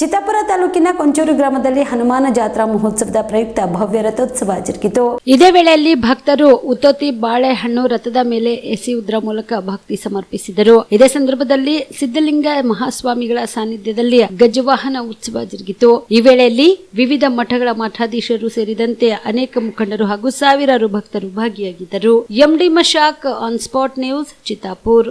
ಚಿತ್ತಾಪುರ ತಾಲೂಕಿನ ಕೊಂಚೂರು ಗ್ರಾಮದಲ್ಲಿ ಹನುಮಾನ ಜಾತ್ರಾ ಮಹೋತ್ಸವದ ಪ್ರಯುಕ್ತ ಭವ್ಯ ರಥೋತ್ಸವ ಜರುಗಿತು ಇದೇ ವೇಳೆಯಲ್ಲಿ ಭಕ್ತರು ಉತ್ತೋತಿ ಬಾಳೆಹಣ್ಣು ರಥದ ಮೇಲೆ ಎಸೆಯುವುದರ ಮೂಲಕ ಭಕ್ತಿ ಸಮರ್ಪಿಸಿದರು. ಇದೇ ಸಂದರ್ಭದಲ್ಲಿ ಸಿದ್ದಲಿಂಗ ಮಹಾಸ್ವಾಮಿಗಳ ಸಾನ್ನಿಧ್ಯದಲ್ಲಿ ಗಜವಾಹನ ಉತ್ಸವ ಜರುಗಿತು. ಈ ವೇಳೆಯಲ್ಲಿ ವಿವಿಧ ಮಠಗಳ ಮಠಾಧೀಶರು ಸೇರಿದಂತೆ ಅನೇಕ ಮುಖಂಡರು ಹಾಗೂ ಸಾವಿರಾರು ಭಕ್ತರು ಭಾಗಿಯಾಗಿದ್ದರು. MD Mashak on spot news Chittapur.